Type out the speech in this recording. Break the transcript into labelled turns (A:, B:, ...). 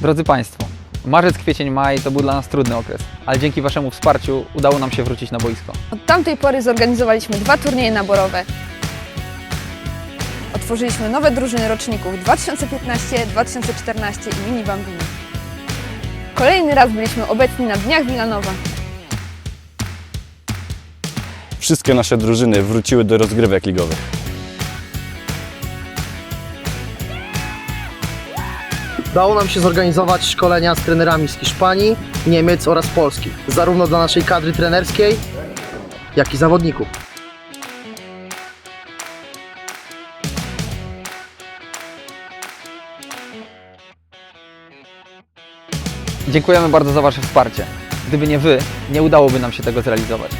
A: Drodzy Państwo, marzec, kwiecień, maj to był dla nas trudny okres, ale dzięki Waszemu wsparciu udało nam się wrócić na boisko.
B: Od tamtej pory zorganizowaliśmy dwa turnieje naborowe. Otworzyliśmy nowe drużyny roczników 2015, 2014 i Mini Bambini. Kolejny raz byliśmy obecni na Dniach Wilanowa.
C: Wszystkie nasze drużyny wróciły do rozgrywek ligowych.
D: Udało nam się zorganizować szkolenia z trenerami z Hiszpanii, Niemiec oraz Polski, zarówno dla naszej kadry trenerskiej, jak i zawodników.
A: Dziękujemy bardzo za Wasze wsparcie. Gdyby nie Wy, nie udałoby nam się tego zrealizować.